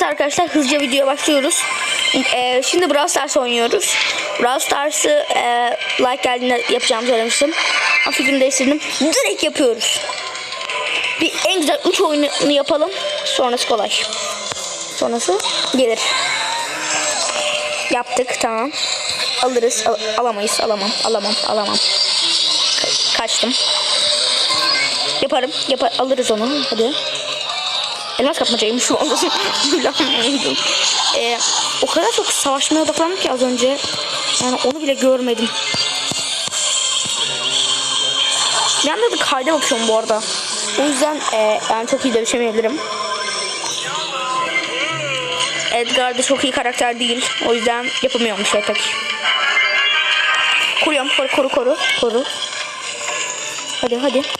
Evet arkadaşlar hızlıca videoya başlıyoruz. Ee, şimdi Brawl Stars oynuyoruz. Brawl Stars'ı e, like geldiğinde yapacağımı söylemiştim. Ama fikrimi değiştirdim. Direkt yapıyoruz. Bir en güzel 3 oyunu yapalım. Sonrası kolay. Sonrası gelir. Yaptık tamam. Alırız. Al- alamayız. Alamam. Alamam. Alamam. Ka- kaçtım. Yaparım. Yapar alırız onu. Hadi. Elmas kapmacaymış şu anda. Bilemiyordum. ee, o kadar çok savaşmaya odaklandım ki az önce. Yani onu bile görmedim. Bir anda da kayda bakıyorum bu arada. O yüzden e, yani çok iyi dövüşemeyebilirim. Edgar da çok iyi karakter değil. O yüzden şey pek. Koruyorum. Koru koru koru. Koru. Hadi hadi.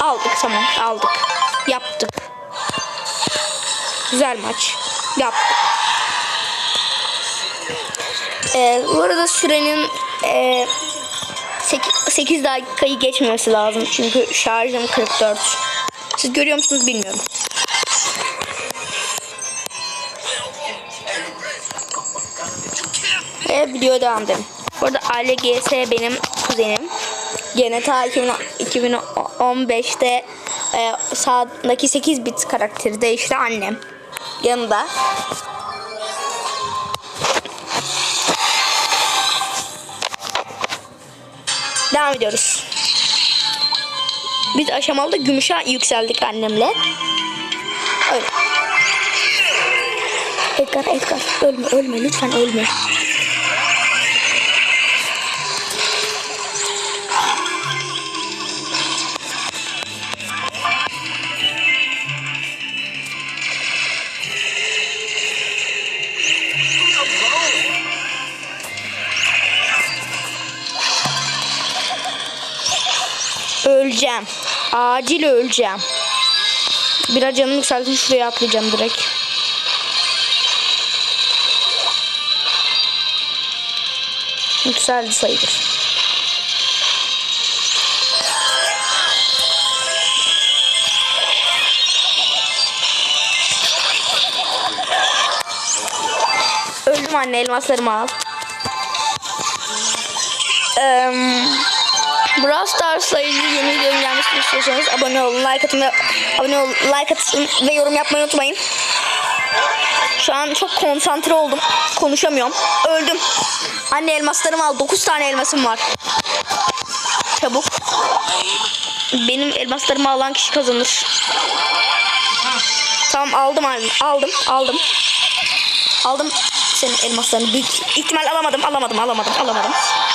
Aldık tamam aldık. Yaptık. Güzel maç. Yaptık. Ee, bu arada sürenin e, 8, 8 dakikayı geçmemesi lazım. Çünkü şarjım 44. Siz görüyor musunuz bilmiyorum. Ve video devam edelim. Bu arada Ali GS benim kuzenim. Gene ta 2000 2015'te e, sağdaki 8 bit karakteri de işte annem. Yanında. Devam ediyoruz. Biz aşamalı da gümüşe yükseldik annemle. Öyle. Edgar, Edgar. Ölme, ölme. Lütfen ölme. Öleceğim. Acil öleceğim. Biraz canımı yükseltin şuraya atlayacağım direkt. Yükseldi sayılır. Öldüm anne elmaslarımı al. Eee Brawl Stars'la ilgili yeni videoların gelmesini istiyorsanız abone olun, like atın abone olun, like atın ve yorum yapmayı unutmayın. Şu an çok konsantre oldum. Konuşamıyorum. Öldüm. Anne elmaslarımı al. 9 tane elmasım var. Çabuk. Benim elmaslarımı alan kişi kazanır. Tamam aldım abi. Aldım. Aldım. Aldım senin elmaslarını. Büyük ihtimal alamadım. Alamadım. Alamadım. Alamadım.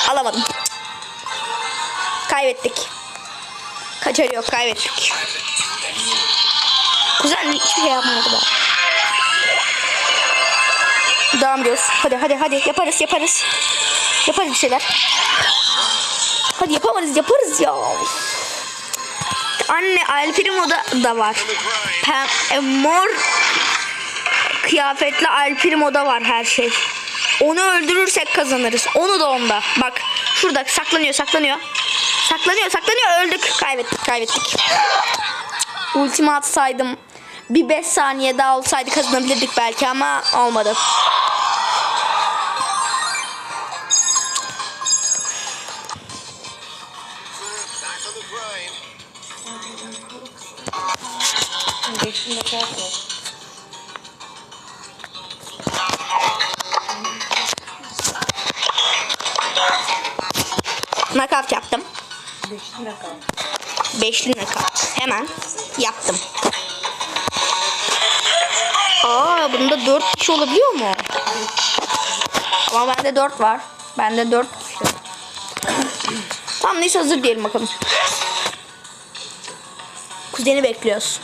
Alamadım. Kaybettik. Kaçar yok kaybettik. Kuzen hiçbir şey yapmadı bak. Devam ediyoruz. Hadi hadi hadi yaparız yaparız. Yaparız bir şeyler. Hadi yapamayız yaparız ya. Anne El Primo'da da var. Pem, e, mor kıyafetli El Primo'da var her şey. Onu öldürürsek kazanırız. Onu da onda. Bak şurada saklanıyor saklanıyor. Saklanıyor saklanıyor öldük. Kaybettik kaybettik. Ultimi atsaydım bir 5 saniye daha olsaydı kazanabilirdik belki ama olmadı. Knockout yaptım. Beşli knockout. Hemen yaptım. Aa bunda 4 kişi olabiliyor mu? Ama bende 4 var. Bende 4 kişi. tamam neyse hazır diyelim bakalım. Kuzeni bekliyoruz.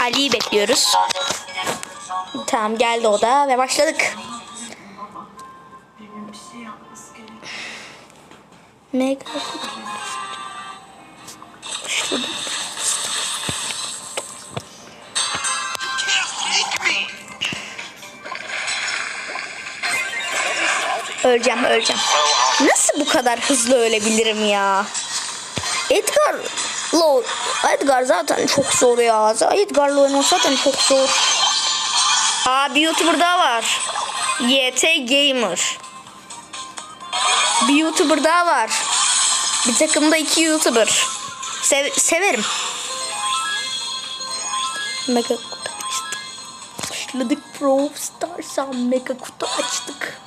Ali'yi bekliyoruz. Tamam geldi o da ve başladık. Mega. Öleceğim, öleceğim. Nasıl bu kadar hızlı ölebilirim ya? Edgar Lo Edgar zaten çok zor ya. Edgar'la oynamak zaten çok zor. Aa bir YouTuber daha var. YT Gamer. Bir YouTuber daha var. Bir takımda iki YouTuber. Sev- severim. Mega kutu açtık. Başladık Pro Stars'a mega kutu açtık.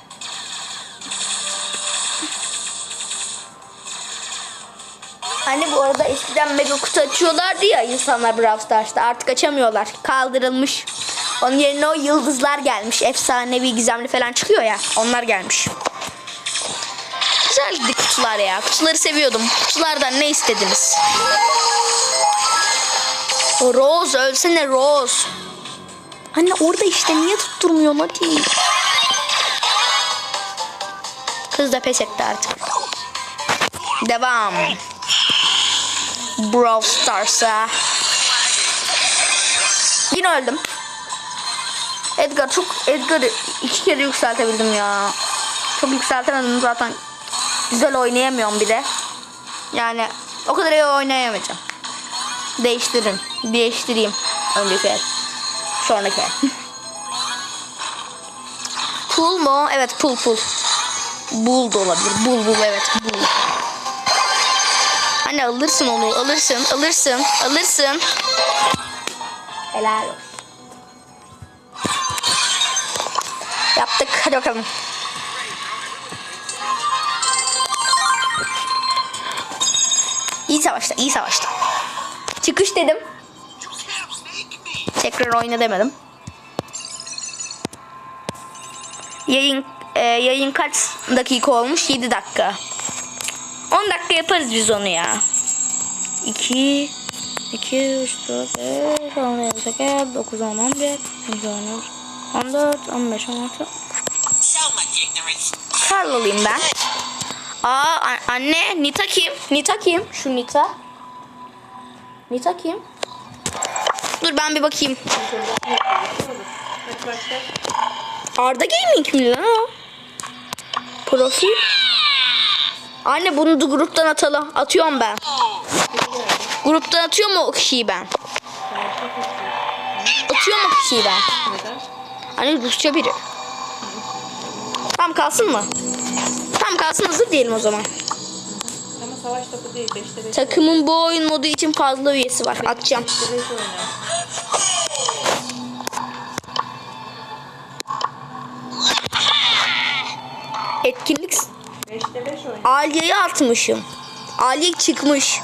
Hani bu arada eskiden mega kutu açıyorlardı ya insanlar Brawl Stars'ta artık açamıyorlar. Kaldırılmış. Onun yerine o yıldızlar gelmiş. Efsanevi gizemli falan çıkıyor ya. Onlar gelmiş. Güzeldi kutular ya. Kutuları seviyordum. Kutulardan ne istediniz? Rose ölsene Rose. Anne orada işte niye tutturmuyorsun hadi. Kız da pes etti artık. Devam. Brawl Stars'a. Yine öldüm. Edgar çok Edgar'ı iki kere yükseltebildim ya. Çok yükseltemedim zaten. Güzel oynayamıyorum bir de. Yani o kadar iyi oynayamayacağım. Değiştirin. Değiştireyim. Önceki el. Sonraki el. Pool mu? Evet pool pool. Bull da olabilir. Bul bul evet bul. Anne alırsın onu alırsın alırsın alırsın. Helal olsun. Yaptık hadi bakalım. İyi savaşta iyi savaşta. Çıkış dedim. Tekrar oyna demedim. Yayın e, yayın kaç dakika olmuş? 7 dakika. 10 dakika yaparız biz onu ya. 2 2 3 4 5 10 7 8 9 10 11 12 13 14 15 16 So much ignorance. Karloluyum ben. Aa anne Nita kim? Nita kim? Şu Nita. Nita kim? Dur ben bir bakayım. Arda Gaming mi lan o? Profil. Anne bunu da gruptan atalım. Atıyorum ben. Gruptan atıyor mu o kişiyi ben? Atıyor mu o kişiyi ben? Anne Rusça biri. Tam kalsın mı? Tam kalsın hazır diyelim o zaman. Ama savaş topu değil. 5'te 5 Takımın bu oyun modu için fazla üyesi var. Atacağım. 5 oynuyor. Aliye'yi atmışım. Aliye çıkmış.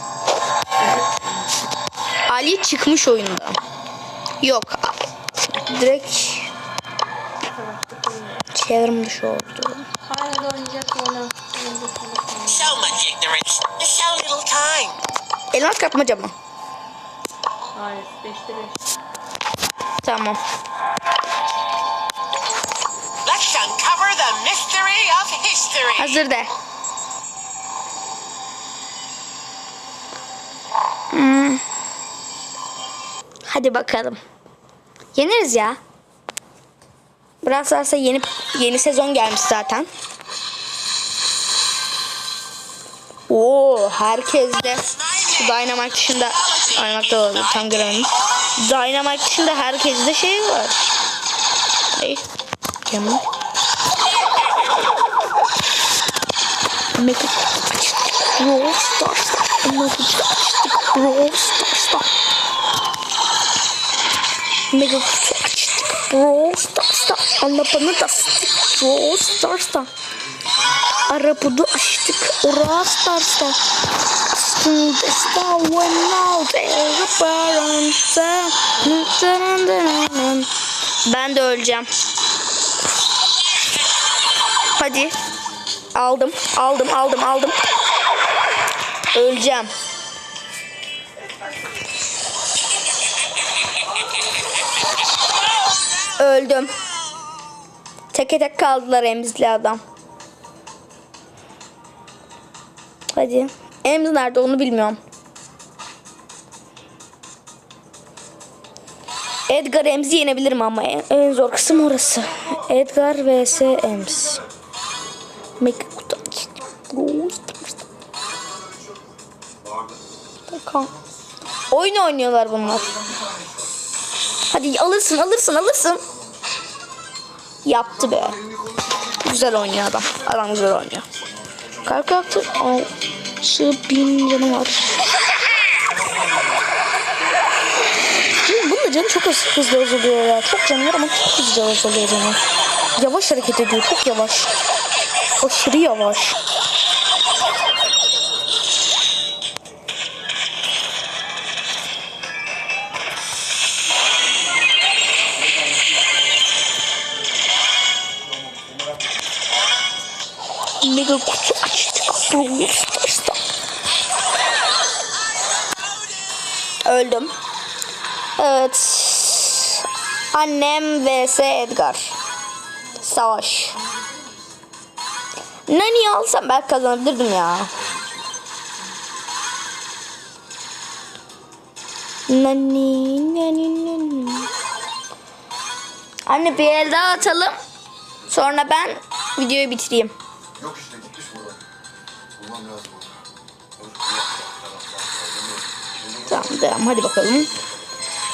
Aliye çıkmış oyunda. Yok. Direkt çevrim dışı oldu. Hala da oynayacak sonra. So much ignorance. So little time. Elmas kapmaca mı? Hayır 5'te 5. Tamam. Let's uncover the mystery of history. Hazır de. Hmm. Hadi bakalım. Yeneriz ya. Brawl Stars'a yeni yeni sezon gelmiş zaten. Oo, herkes de Dynamite dışında Dynamite da oldu tam göremedim. Dynamite dışında herkes de şey var. Hey. Kemal. Açtık Brawl Stars'ta. Brawl Stars'ta. Mega kutu açtık Brawl Stars'ta. Arabanı da sıktık Brawl Stars'ta. Arabanı açtık Brawl Stars'ta. The star went out Ben de öleceğim. Hadi. Aldım, aldım, aldım, aldım. Öleceğim. Öldüm. Teke tek kaldılar emzli adam. Hadi. Ems nerede onu bilmiyorum. Edgar Ems'i yenebilirim ama en, en zor kısım orası. Edgar vs Ems. Make. Oyun oynuyorlar bunlar. Hadi alırsın alırsın alırsın. Yaptı be. Güzel oynuyor adam. Adam güzel oynuyor. Kalk kalktı. Altı bin canı var. Bunun da canı çok hızlı azalıyor ya. Çok canı var ama çok hızlı azalıyor canı. Yavaş hareket ediyor. Çok yavaş. Aşırı yavaş. Mega kutu açtık. Öldüm. Evet. Annem vs Edgar. Savaş. Nani alsam belki kazanabilirdim ya. Nani nani nani. Anne bir el daha atalım. Sonra ben videoyu bitireyim. Yok işte gitmiş buradan. Bulmam lazım onu. Tamam devam hadi bakalım.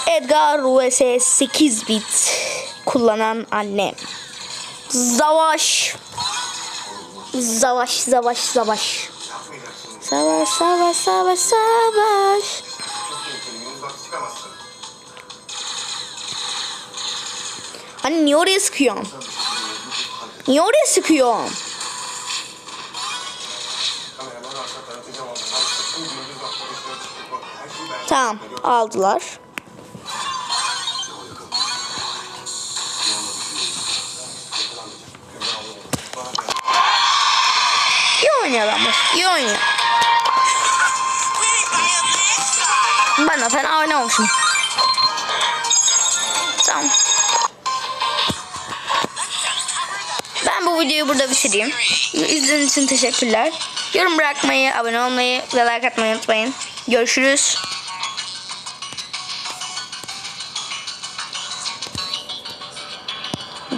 Edgar vs 8 bit kullanan annem. Savaş. Savaş, savaş, savaş. Savaş, savaş, savaş, savaş. Hani niye oraya sıkıyorsun? Niye oraya sıkıyorsun? Tamam aldılar. İyi oynuyor ama iyi oynuyor. Ben de fena oynamamışım. Tamam. Ben bu videoyu burada bitireyim. İzlediğiniz için teşekkürler. Yorum bırakmayı, abone olmayı ve like atmayı unutmayın. Görüşürüz.